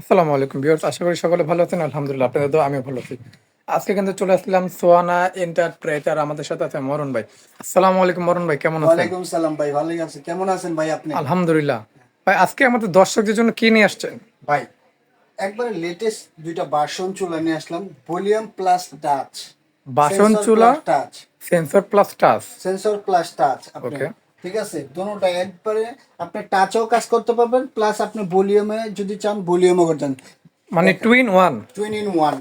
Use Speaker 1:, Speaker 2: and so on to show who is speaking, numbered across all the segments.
Speaker 1: আসসালামু আলাইকুম ভিউয়ার্স আশা করি সকলে ভালো আছেন। আলহামদুলিল্লাহ আপনাদের তো আমি ভালো আছি। আজকে কিন্তু চলে আসলাম সোয়ানা এন্টারপ্রাইজার আমাদের সাথে আছে মরণ ভাই। আসসালামু আলাইকুম মরণ ভাই কেমন আছেন?
Speaker 2: ওয়ালাইকুম সালাম ভাই ভালোই আছে। কেমন আছেন ভাই আপনি?
Speaker 1: আলহামদুলিল্লাহ। ভাই আজকে আমাদের দর্শকদের জন্য কি নিয়ে আসছেন?
Speaker 2: ভাই একবারে লেটেস্ট দুইটা বাসন চুলা নিয়ে আসলাম। ভলিউম প্লাস টাচ
Speaker 1: বাসন চুলা
Speaker 2: touch
Speaker 1: sensor plus touch
Speaker 2: sensor plus touch
Speaker 1: Okay.
Speaker 2: ঠিক আছে? দোনোটা একবারে আপনি টাচও কাজ করতে পারবেন প্লাস আপনি ভলিউমে যদি চান ভলিউমও করতেন
Speaker 1: মানে twin one
Speaker 2: twin in one.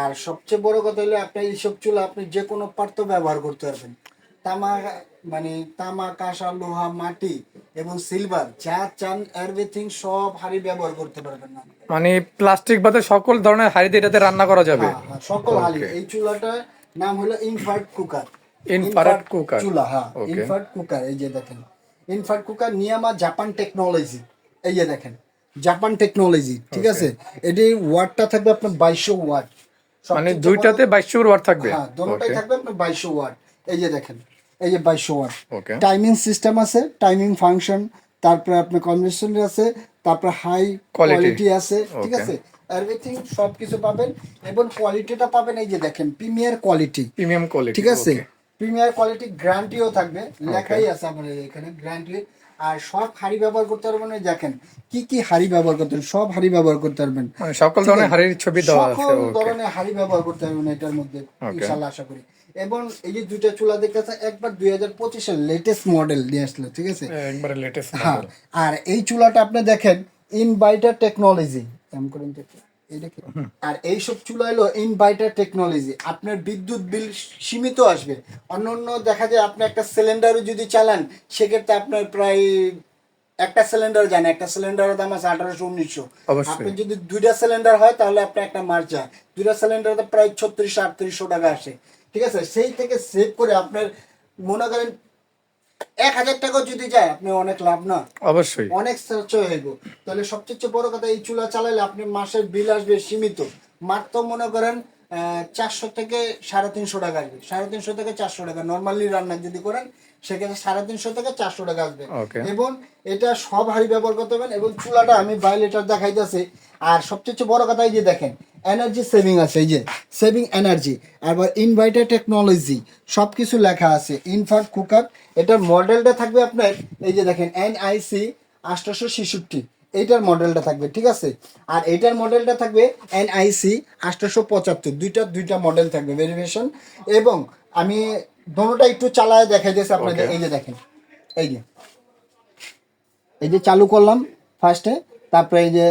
Speaker 2: আর সবচেয়ে বড় কথা হলো আপনি এইসব চুলা আপনি যে কোনো পাত্র ব্যবহার করতে পারবেন। তামা মানে তামা কাঁসা লোহা মাটি এবং সিলভার যা চান এভরিথিং সব হাড়ি ব্যবহার করতে পারবেন না।
Speaker 1: মানে প্লাস্টিক বাদে সকল ধরনের হাড়িতে এটাতে রান্না করা যাবে।
Speaker 2: হ্যাঁ, হ্যাঁ, সকল হাড়ি এই চুলাটার নাম হলো ইনফার্ট কুকার
Speaker 1: Infrared cooker.
Speaker 2: চুলা হ্যাঁ
Speaker 1: Okay.
Speaker 2: কুকার এই যে দেখেন। ইনফার্ট কুকার নিয়ামা জাপান টেকনোলজি এই যে দেখেন জাপান টেকনোলজি ঠিক আছে? এটি ওয়াটটা থাকবে আপনার বাইশশো ওয়াট
Speaker 1: মানে দুইটাতে বাইশশো ওয়াট থাকবে?
Speaker 2: হ্যাঁ দোনোটাই
Speaker 1: ওকে
Speaker 2: থাকবে আপনার বাইশশো ওয়াট এই যে দেখেন এই যে বাইশশো ওয়াট টাইমিং সিস্টেম আছে টাইমিং ফাংশন তারপরে আপনার কনভেনশন আছে তারপর হাই কোয়ালিটি আছে ঠিক আছে? এভরিথিং সব কিছু পাবেন এবং কোয়ালিটিটা পাবেন এই যে দেখেন প্রিমিয়ার কোয়ালিটি
Speaker 1: প্রিমিয়াম কোয়ালিটি
Speaker 2: ঠিক আছে? প্রিমিয়ার কোয়ালিটি গ্যারান্টিও থাকবে লেখাই আছে আমাদের এখানে গ্যারান্টি আর সব হাড়ি ব্যবহার করতে পারবেন দেখেন কি কি হাড়ি ব্যবহার করতে সব হাড়ি ব্যবহার করতে পারবেন।
Speaker 1: মানে সকল ধরনের হাড়ির ছবি দেওয়া আছে
Speaker 2: সকল ধরনের হাড়ি ব্যবহার করতে পারবেন এটার মধ্যে
Speaker 1: Okay.
Speaker 2: ইনশাল্লাহ আশা করি। এবং এই যে দুইটা চুলা দেখতেছে একবার দুই হাজার পঁচিশের লেটেস্ট মডেল নিয়ে আসলো ঠিক আছে?
Speaker 1: একবারে লেটেস্ট
Speaker 2: হ্যাঁ আর এই চুলাটা আপনি দেখেন ইনভাইটার টেকনোলজি এমন করেন? আর এইসব চুলা হলো ইনভাইটার টেকনোলজি আপনার বিদ্যুৎ বিল সীমিত আসবে। অন্য অন্য দেখা যায় আপনি একটা সিলিন্ডারও যদি চালান সেক্ষেত্রে আপনার প্রায় একটা সিলিন্ডার জানে একটা সিলিন্ডারের দাম আছে আঠারোশো উনিশশো। আপনি যদি দুইটা সিলিন্ডার হয় তাহলে আপনার একটা মার যায় দুইটা সিলিন্ডারে প্রায় ছত্রিশশো আটত্রিশশো টাকা আসে। ঠিক আছে? সেই থেকে সেভ করে আপনার মনে করেন এক হাজার টাকাও যদি যায় আপনি অনেক লাভ না।
Speaker 1: অবশ্যই।
Speaker 2: অনেক সঞ্চয় হইব তাহলে সবচেয়ে বড় কথা এই চুলা চালাইলে আপনি মাসের বিল আসবে সীমিত। মাত্র মনে করেন চারশো থেকে সাড়ে তিনশো টাকা আসবে। সাড়ে তিনশো থেকে চারশো টাকা। নর্মালি রান্না যদি করেন সেক্ষেত্রে সাড়ে তিনশো থেকে চারশো টাকা আসবে। এবং এটা সব হাড়ি ব্যবহার করতে পারবেন এবং চুলাটা আমি বাইলেটার দেখাইতেছি। আর সবচেয়ে বড় কথা এই যে দেখেন এনার্জি সেভিং আছে এই যে সেভিং এনার্জি আবার ইনভার্টার টেকনোলজি সব কিছু লেখা আছে ইনফার্ট কুকার এটার মডেলটা থাকবে আপনার এই যে দেখেন এনআইসি আঠারোশো ছেষট্টি। এইটার মডেলটা থাকবে ঠিক আছে? আর এইটার মডেলটা থাকবে এনআইসি আঠারোশো পঁচাত্তর। দুইটা দুইটা মডেল থাকবে ভেরিফিকেশন এবং আমি দোনোটা একটু চালায় দেখাই দিয়েছি আপনাদের। এই যে দেখেন এই যে। এই যে চালু করলাম ফার্স্টে তারপরে এই যে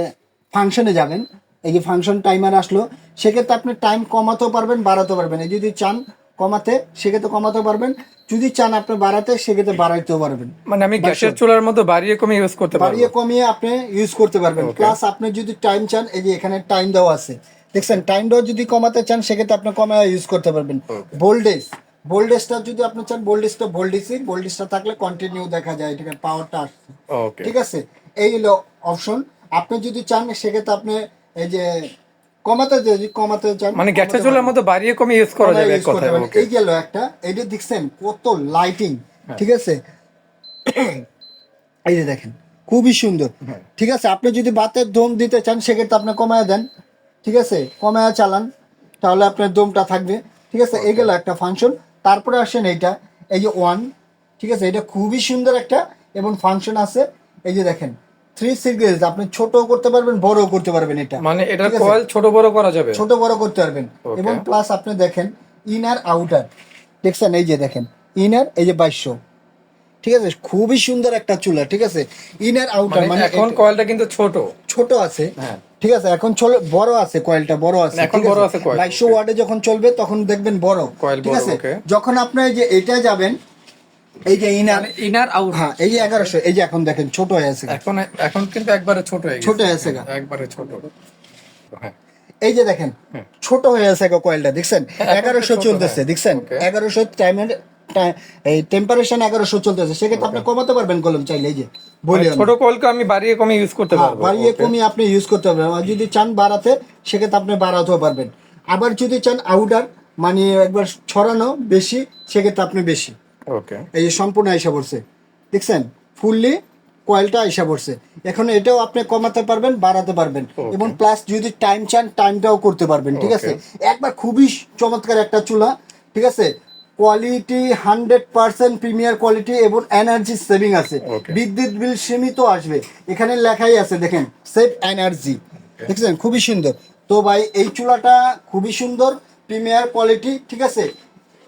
Speaker 2: ফাংশনে যাবেন। এই যে ফাংশন টাইমার আসলো সেক্ষেত্রে আপনি টাইম কমাতেও পারবেন বাড়াতেও পারবেন। এই যদি চান কমাতে সেক্ষেত্রে কমাতেও পারবেন। যদি চান আপনি বাড়াতে সেক্ষেত্রে বাড়াইতেও পারবেন।
Speaker 1: মানে আমি গ্যাসের চুলার মতো বাড়িয়ে কমিয়ে ইউজ করতে
Speaker 2: বাড়িয়ে কমিয়ে আপনি ইউজ করতে পারবেন। প্লাস আপনি যদি টাইম চান এই যে এখানে টাইম দেওয়া আছে। দেখছেন টাইম দেওয়া যদি কমাতে চান সেক্ষেত্রে আপনি কমায় ইউজ করতে পারবেন। ভোল্টেজ ভোল্টেজটা যদি আপনি চান ভোল্টেজটা ভোল্টেজই ভোল্টেজটা থাকলে কন্টিনিউ দেখা যায় এটাকে পাওয়ারটা আসছে। ঠিক আছে? এই হলো অপশন আপনি যদি চান সেক্ষেত্রে আপনি এই যে কমাতে যদি কমাতে চান
Speaker 1: মানে গ্যাসের চুলার মতো বাড়িয়ে কমে ইউজ করা। যাবে এক কথায়
Speaker 2: এই গেল একটা এইটা দেখছেন কত লাইটিং ঠিক আছে? এই যে দেখেন খুবই সুন্দর। ঠিক আছে আপনি যদি বাতের দম দিতে চান সেক্ষেত্রে আপনি কমায় দেন। ঠিক আছে কমায় চালান তাহলে আপনার দমটা থাকবে। ঠিক আছে এই গেল একটা ফাংশন তারপরে আসেন এইটা এই যে ওয়ান ঠিক আছে এটা খুবই সুন্দর একটা এবং ফাংশন আছে। এই যে দেখেন থ্রি সিরিজ আপনি ছোট করতে পারবেন বড় করতে পারবেন এটা।
Speaker 1: মানে
Speaker 2: আছে?
Speaker 1: কয়েল ছোট বড় করা যাবে?
Speaker 2: ছোট বড় করতে পারবেন। এবং প্লাস আপনি দেখেন ইনার আউটার দেখছেন? এই যে দেখেন ইনার এই যে বাইশশো। ঠিক আছে? খুবই সুন্দর একটা চুলা ঠিক আছে? ইনার আউটার
Speaker 1: মানে
Speaker 2: মানে
Speaker 1: এখন কয়েলটা কিন্তু ছোট।
Speaker 2: ছোট আছে।
Speaker 1: হ্যাঁ।
Speaker 2: ঠিক আছে? এখন চলে বড় আছে কয়েলটা বড় আছে
Speaker 1: এখন বড় আছে? coil,
Speaker 2: বাইশশো ওয়ার্ডে যখন চলবে তখন দেখবেন বড়। ঠিক আছে? যখন আপনি এই যে এটা যাবেন এই যে ইনার
Speaker 1: ইনার আউট।
Speaker 2: হ্যাঁ এই যে এগারোশো এই যে এখন দেখেন ছোট হয়ে আছে
Speaker 1: এখন এখন কিন্তু একবারে ছোট হয়ে
Speaker 2: ছোট হয়ে
Speaker 1: একবারে ছোট। হ্যাঁ।
Speaker 2: এই যে দেখেন ছোট হয়ে আছে কয়েলটা দেখছেন?
Speaker 1: হ্যাঁ,
Speaker 2: এগারোশো চলতেছে
Speaker 1: হ্যাঁ।
Speaker 2: দেখছেন? এগারোশো টাইমের এই টেম্পারেচার এগারোশো চলতেছে। সেক্ষেত্রে আপনি কমাতে পারবেন কলম চাইলে এই যে বলি
Speaker 1: মানে ছোট কয়েলকে আমি বাড়িয়ে কমে ইউজ করতে
Speaker 2: হ্যাঁ,
Speaker 1: পারব।
Speaker 2: বাড়িয়ে. কমিয়ে আপনি ইউজ করতে পারবেন। আর যদি চান বাড়াতে সেক্ষেত্রে আপনি বাড়াতেও পারবেন। আবার যদি চান আউটার মানে একবার ছড়ানো বেশি সেক্ষেত্রে আপনি বেশি।
Speaker 1: ওকে
Speaker 2: এই যে সম্পূর্ণ এসে পড়ছে। দেখছেন? ফুললি কয়েলটা আইসা পড়ছে। এখন এটাও আপনি কমাতে পারবেন বাড়াতে পারবেন। এবং প্লাস যদি টাইম চান টাইমটাও করতে পারবেন ঠিক আছে? একবার খুবই চমৎকার একটা চুলা ঠিক আছে? Quality hundred percent premier quality এবং এনার্জি সেভিং আছে। বিদ্যুৎ বিল সীমিত আসবে। এখানে লেখাই আছে দেখেন সেভ এনার্জি দেখছেন? খুবই সুন্দর। তো ভাই এই চুলাটা খুবই সুন্দর প্রিমিয়ার কোয়ালিটি ঠিক আছে?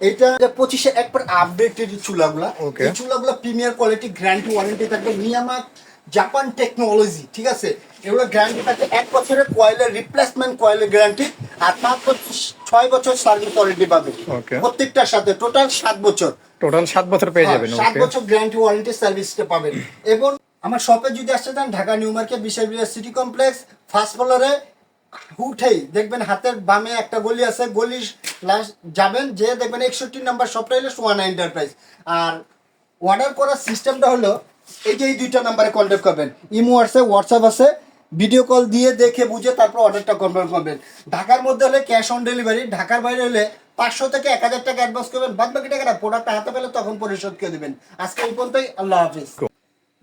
Speaker 2: এটা পঁচিশে একবার আপডেটেড চুলাগুলা। এই চুলাগুলা প্রিমিয়ার কোয়ালিটি গ্যারান্টি ওয়ারেন্টি থাকবে নিয়ামক জাপান টেকনোলজি ঠিক আছে? এগুলো গ্যারান্টি থাকবে এক বছরের কয়েলের রিপ্লেসমেন্ট কয়েলের গ্যারান্টি আর পাঁচ বছর ছয় বছর সার্ভিস ওয়ারেন্টি পাবে। প্রত্যেকটার সাথে টোটাল সাত বছর।
Speaker 1: টোটাল সাত বছর পেয়ে যাবেন
Speaker 2: হ্যাঁ, সাত
Speaker 1: ওকে
Speaker 2: বছর গ্যারান্টি ওয়ারেন্টি সার্ভিসটা পাবেন। এবং আমার শপে যদি আসতে চান Dhaka new market Bishal city complex first ফ্লোরে উঠেই দেখবেন হাতের বামে একটা গলি আছে গলি যাবেন যে দেখবেন একষট্টি নাম্বার শপটা হলো সোয়ানা এন্টারপ্রাইজ আর অর্ডার করার সিস্টেমটা হলো, এই যে এই দুইটা নাম্বারে কন্ট্যাক্ট করবেন। ইমো আছে হোয়াটসঅ্যাপ আছে ভিডিও কল দিয়ে দেখে বুঝে তারপর অর্ডারটা কনফার্ম করবেন। ঢাকার মধ্যে হলে ক্যাশ অন ডেলিভারি ঢাকার বাইরে হলে পাঁচশো থেকে এক হাজার টাকা অ্যাডভান্স করবেন। বাদ বাকি টাকাটা প্রোডাক্টটা হাতে পেলে তখন পরিশোধ করে দেবেন। আজকে এই পর্যন্তই, আল্লাহ হাফিজ।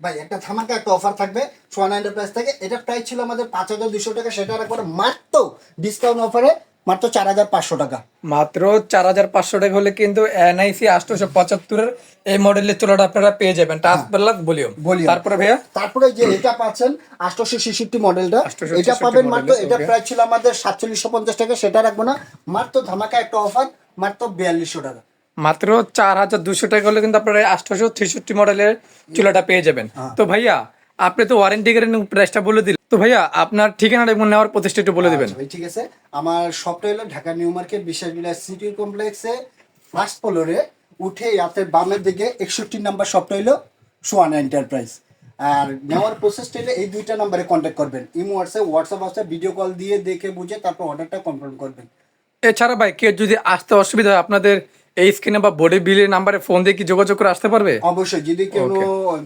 Speaker 2: ভাই একটা ধামাকা একটা অফার থাকবে সোয়ানা এন্টারপ্রাইজ থেকে। এটা প্রাইস ছিল আমাদের পাঁচ হাজার দুশো টাকা সেটা একবার মাত্র ডিসকাউন্ট অফারে মাত্র চার হাজার পাঁচশো টাকা।
Speaker 1: মাত্র চার হাজার পাঁচশো টাকা হলে কিন্তু এনআইসি আটশোশো পঁচাত্তরের এই মডেলের চুলাটা আপনারা পেয়ে যাবেন। Touch plus volume
Speaker 2: Volume।
Speaker 1: তারপরে ভাইয়া?
Speaker 2: তারপরে যে এটা পাচ্ছেন আটশোশো ছেষট্টি মডেলটা
Speaker 1: 866
Speaker 2: এটা পাবেন মাত্র এটা প্রাইস ছিল আমাদের সাতচল্লিশশো পঞ্চাশ টাকা সেটা রাখব না মাত্র ধামাকা একটা অফার মাত্র বিয়াল্লিশশো টাকা।
Speaker 1: মাত্র চার হাজার দুশো টাকা হলে কিন্তু আপনারা আটশোশো ছেষট্টি মডেলের চুলাটা পেয়ে যাবেন।
Speaker 2: হ্যাঁ।
Speaker 1: তো ভাইয়া আপনি তো ওয়ারেন্টি গ্যারেন্টি প্রাইসটা বলে দিলেন। তো ভাইয়া আপনার ঠিকানাটা এবং নেওয়ার প্রতিষ্ঠা একটু বলে দিবেন।
Speaker 2: আচ্ছা ঠিক আছে। আমার শপটা হলো ঢাকা নিউ মার্কেট বিশ্বাস বিলাস সিটি কমপ্লেক্সে ফার্স্ট ফ্লোরে উঠে রাতের বামের দিকে একষট্টি নাম্বার শপটা হলো সোয়ানা এন্টারপ্রাইজ আর নেওয়ার প্রসেসটা হলো এই দুইটা নাম্বারে কন্ট্যাক্ট করবেন। ইমো হোয়াটসঅ্যাপ হোয়াটসঅ্যাপ আছে ভিডিও কল দিয়ে দেখে বুঝে তারপর অর্ডারটা কনফার্ম করবেন।
Speaker 1: এছাড়া ভাই কেউ যদি আসতে অসুবিধা হয় আপনাদের এই স্ক্রিনে বা বোর্ডে বিলের নাম্বারে ফোন দিয়ে কি যোগাযোগ করে আসতে পারবে?
Speaker 2: অবশ্যই যদি কেউ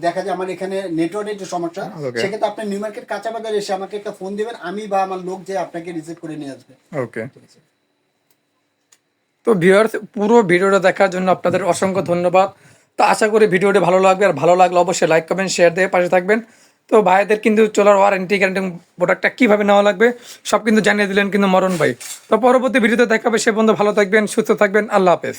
Speaker 2: দেখা যায় আমার এখানে নেটওয়ার্কের একটু সমস্যা. সেক্ষেত্রে আপনি নিউ মার্কেট কাঁচা বাজার এসে আমাকে একটা ফোন দিবেন আমি বা আমার লোক যে আপনাকে রিসিভ করে নিয়ে আসবে।
Speaker 1: ওকে তো ভিউয়ার্স পুরো ভিডিওটা দেখার জন্য আপনাদের অসংখ্য ধন্যবাদ। তো আশা করি ভিডিওটি ভালো লাগবে আর ভালো লাগলে অবশ্যই লাইক করবেন শেয়ার দিয়ে পাশে থাকবেন। তো ভাইদের কিন্তু চলার ওয়ারেন্টি গ্যারান্টি প্রোডাক্টটা কীভাবে নেওয়া লাগবে, সব কিন্তু জানিয়ে দিলেন কিন্তু মরণ ভাই। তো পরবর্তী ভিডিওতে দেখাবে সে বন্ধু ভালো থাকবেন, সুস্থ থাকবেন। আল্লাহ হাফেজ।